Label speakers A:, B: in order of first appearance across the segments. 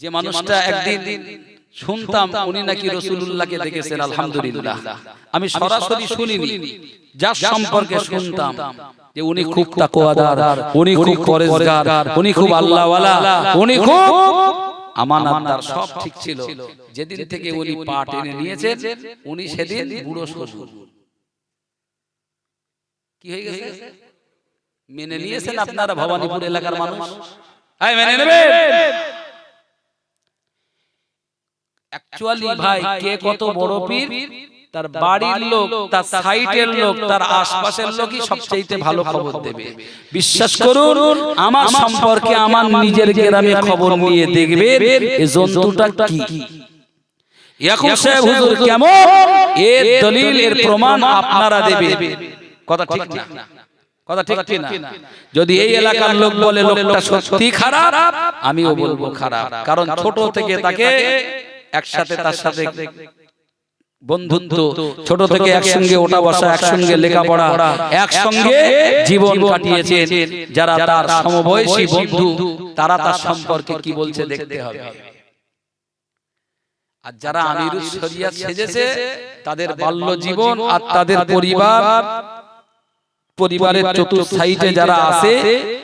A: যে মানুষটা একদিন শুনতাম উনি নাকি রসুল্লাহকে দেখেছেন আলহামদুলিল্লাহ। আমি সরাসরি শুনিনি যার সম্পর্কে শুনতাম। যে উনি খুব তাকওয়াদার উনি খুব পরেজগার উনি খুব আল্লাহওয়ালা উনি খুব আমানতদার সব ঠিক ছিল। যেদিন থেকে উনি পা টেনে নিয়েছেন উনি সেদিন বুড়ো শ্বশুর কি হয়ে গেছে? মেনে নিয়েছেন আপনারা ভবানীপুর এলাকার মানুষ? মেনে নেবেন! অ্যাকচুয়ালি ভাই কে কত বড় পীর? তার বাড়ির লোক তার সাইটের লোক তার আশপাশের লোকই সবচেয়ে ভালো খবর দেবে। বিশ্বাস করুন আমার সম্পর্কে আমার নিজের গ্রামে খবর নিয়ে দেখবে এই জন্তুটা কি? এখন সাহেব হুজুর কেমন? এর দলিল এর প্রমাণ আপনারা দেবে কথা ঠিক না? কথা ঠিক না। যদি এই এলাকার লোক বলে লোকটা সত্যি খারাপ আমিও বলব খারাপ। কারণ ছোট থেকে তাকে একসাথে তার সাথে বন্ধুত্ব ছোট থেকে একসঙ্গে ওঠা বসা একসঙ্গে লেখাপড়া একসঙ্গে জীবন কাটিয়েছেন। যারা তার সমবয়সী বন্ধু তারা তার সম্পর্কে কি বলছে দেখতে হবে। আর যারা সেজেছে তাদের বাল্য জীবন আর তাদের পরিবার পরিবারের চতুর্থ সাইডে যারা আছে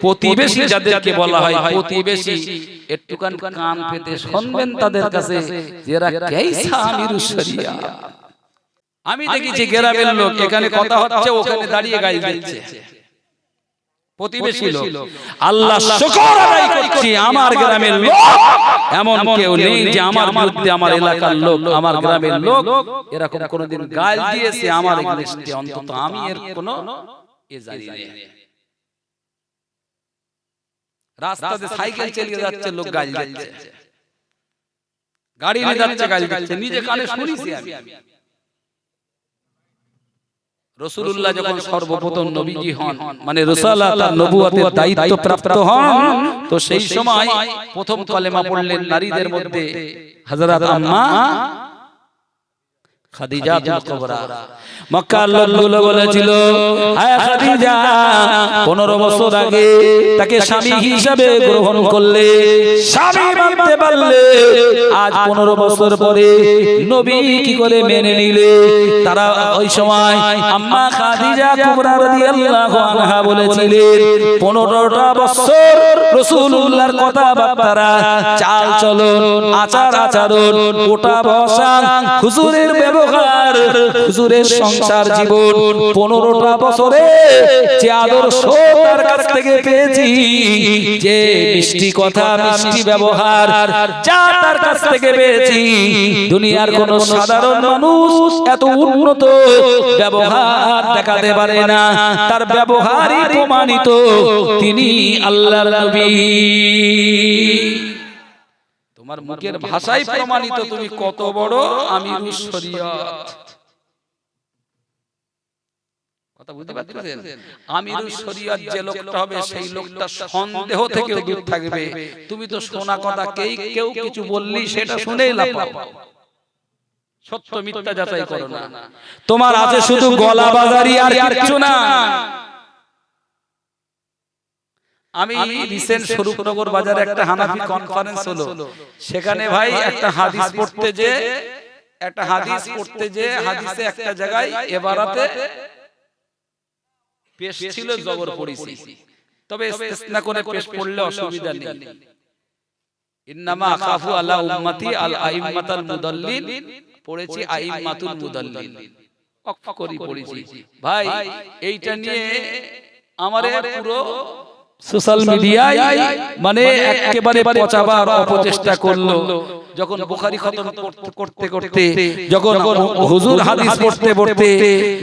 A: প্রতিবেশী যাদেরকে বলা হয় প্রতিবেশী একটুখান কান পেতে শুনবেন তাদের কাছে যারা কেইসা আমিরুল শরিয়াত আমি দেখেছি গ্রামের লোক এখানে কথা হচ্ছে ওখানে দাঁড়িয়ে গাইল দিচ্ছে প্রতিবেশী লোক আল্লাহ শুকর আদায় করছি আমার গ্রামের লোক। এমন কেউ নেই যে আমার বিরুদ্ধে আমার এলাকার লোক আমার গ্রামের লোক এরকম কোনোদিন গাল দিয়েছে আমার এগেনস্টে অন্তত আমি এর কোনো এ জানি রাস্তাতে সাইকেল চালিয়ে যাচ্ছে লোক গাল দিচ্ছে। গাড়ি নিয়ে যাচ্ছে গাল দিচ্ছে। নিজে কানে শুনিছি আমি। রসুল্লাহ যখন সর্বপ্রথম নবীজি হন মানে রসালা নবুয়াতের দায়িত্ব প্রাপ্ত হন। তো সেই সময় প্রথম কলেমা পড়লেন নারীদের মধ্যে হযরত আম্মা খাদিজা কুবরা বলেছিল খাদিজা 15 বছর আগে তাকে স্বামী হিসাবে গ্রহণ করলে স্বামী মানতে পারলে আজ 15 বছর পরে নবী কি করে মেনে নিলে? তারা ওই সময় আম্মা খাদিজা কুবরা রাদিয়াল্লাহু আনহা বলেছিলেন 15টা বছর রাসূলুল্লাহর কথাবার্তা চাল চলন আচার আচরণ ওটা বসা হুজুরের ব্যবহার হুজুরের সংসার জীবন পনেরোটা বছরে যে আদর্শ তার কাছ থেকে পেয়েছি যে মিষ্টি কথা মিষ্টি ব্যবহার যা তার কাছ থেকে পেয়েছি দুনিয়ার কোন সাধারণ মানুষ এত উন্নত ব্যবহার দেখাতে পারে না। তার ব্যবহারই প্রমাণিত। তিনি আল্লাহর নবী। তোমার মুখের ভাষাই প্রমাণিত তুমি কত বড়? আমিরুস শরিয়ত কথা বুঝতে পারছেন? আমিরুস শরিয়ত যে লোকটা হবে সেই লোকটা সন্দেহ দূর থাকবে। তুমি তো শোনা কথা কেই কেউ কিছু বললি সেটা শুনেই লাফাও সত্য মিথ্যা যাচাই করো না। তোমার আছে শুধু গলা বাজারি আর কিচ্ছু না। আমি রিসেন্ট স্বরূপনগর বাজারে একটা হানাফি কনফারেন্স হলো। সেখানে ভাই একটা হাদিস পড়তে যে একটা হাদিস পড়তে যে হাদিসে একটা জায়গায় এবারাতে পেশ ছিল জবর পড়েছি তবে ইসতিসনা করে পেশ পড়লে অসুবিধা নেই। ইন্নামা আখাফু আলা উম্মতি আল আইম্মাতাল মুদাল্লিন। পড়েছি আইম্মাতুল মুদাল্লিন। অক্ষ করি পড়েছি। ভাই এইটা নিয়ে আমারে পুরো সোশ্যাল মিডিয়ায় মানে একেবারে পচাবার অপচেষ্টা করল। যখন বুখারি খতম করতে করতে যখন হুজুর হাদিস পড়তে পড়তে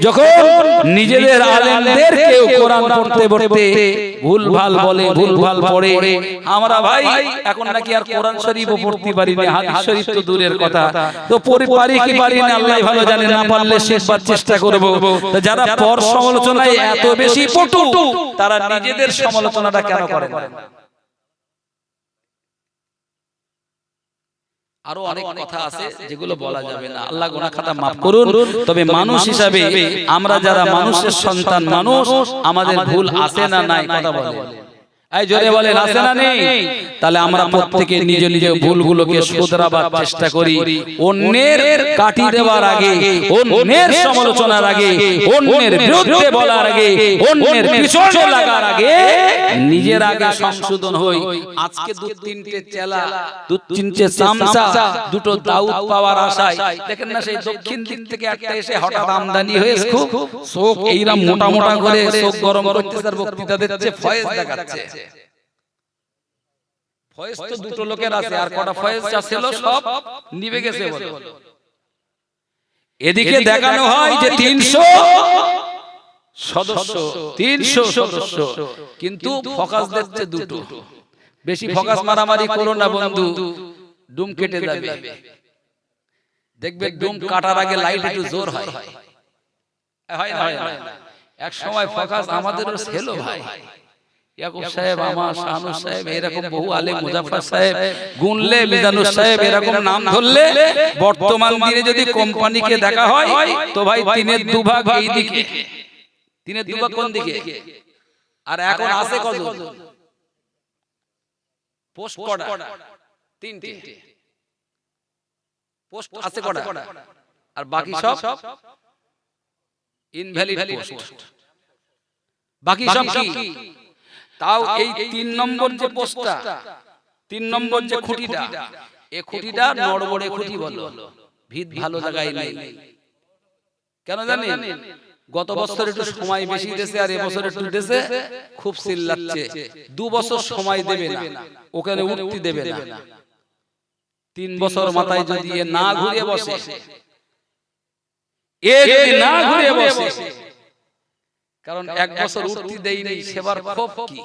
A: যখন নিজেদের আলেমদের কেউ কোরআন পড়তে পড়তে ভুল ভালো বলে ভুল ভালো পড়ে। আমরা ভাই এখন নাকি আর কোরআন শরীফও পড়তে পারি না। হাদিস শরীফ তো দূরের কথা। তো পড়ে পারি কি পারি না আল্লাহ ভালো জানে না পারলে শেষবার চেষ্টা করব। যারা পর সমালোচনায় এত বেশি পটু তারা নিজেদের সমালোচনাটা কেন করেন আরও অনেক কথা আছে যেগুলো বলা যাবে না। আল্লাহ গোনা খাতা মাফ করুন। তবে মানুষ হিসাবে আমরা যারা মানুষের সন্তান মানুষ আমাদের ভুল আছে না নাই কথা বলে। এই জোরে বলেন আছে না নেই? তাহলে আমরা প্রত্যেকে নিজ নিজ ভুলগুলোকে শুধরাবার চেষ্টা করি। অন্যের কাটি দেওয়ার আগে অন্যের সমালোচনার আগে অন্যের বিরুদ্ধে বলার আগে অন্যের পিছনে লাগার আগে নিজের আগে সংশোধন হই। আজকে দু তিনটে চেলা দু তিনটে চামচা দুটো দাউদ পাওয়ার আশায়। দেখেন না সেই দক্ষিণ দিক থেকে একটা এসে হঠাৎ আমদানি হয়েছে খুব মোটা মোটা করে চোখ গরম আর বক্তৃতা দিচ্ছে ফয়েজ দেখাচ্ছে ফয়েজ তো দুটো লোকের আছে আর কটা ফয়েজ যা ছিল সব নিভে গেছে বলে। এদিকে দেখানো হয় যে তিনশো সদস্য তিনশো সদস্য। কিন্তু ফোকাস দিচ্ছে দুটো। বেশি ফোকাস মারামারি করো না বন্ধু। ডুম কেটে যাবে দেখবে ডুম কাটার আগে লাইট একটু জোর হয়। হয়। না, হয় না। এক সময় ফোকাস আমাদেরও ছিল ভাই ইয়াকুব সাহেব আমার শাহানুর সাহেব এরকম বহু আলেম মুজাফফর সাহেব গুনলে মিজানুর সাহেব এরকম নাম ধরলে বর্তমান দিনে যদি কোম্পানিকে দেখা হয় তো ভাই তিনের দুভাগ এই দিকে। তিনের দুভাগ কোন দিকে? আর এখন আছে কজন? পোস্ট কটা? তিনটে। পোস্ট আছে কটা? আর বাকি সব? Invalid post. বাকি সব কি? তাও এই তিন নম্বর যে পোস্টটা তিন নম্বর যে খুঁটিটা এ খুঁটিটা নড়বড়ে খুঁটি বলো। ভিত ভালো জায়গায় নেই। কেন জানেন? গত বছর একটু সময় বেশি দিয়েছে আর এবছর একটু দিয়েছে খুব চিল্লাচ্ছে দু বছর সময় দেবে না। ওখানে উঠতে দেবে না। তিন বছর মাথায় যদি না ঘুরিয়ে বসে। এ যদি না ঘুরিয়ে বসে। কারণ এক বছর উঠতে দেয়নি সেবার ক্ষোভ কি?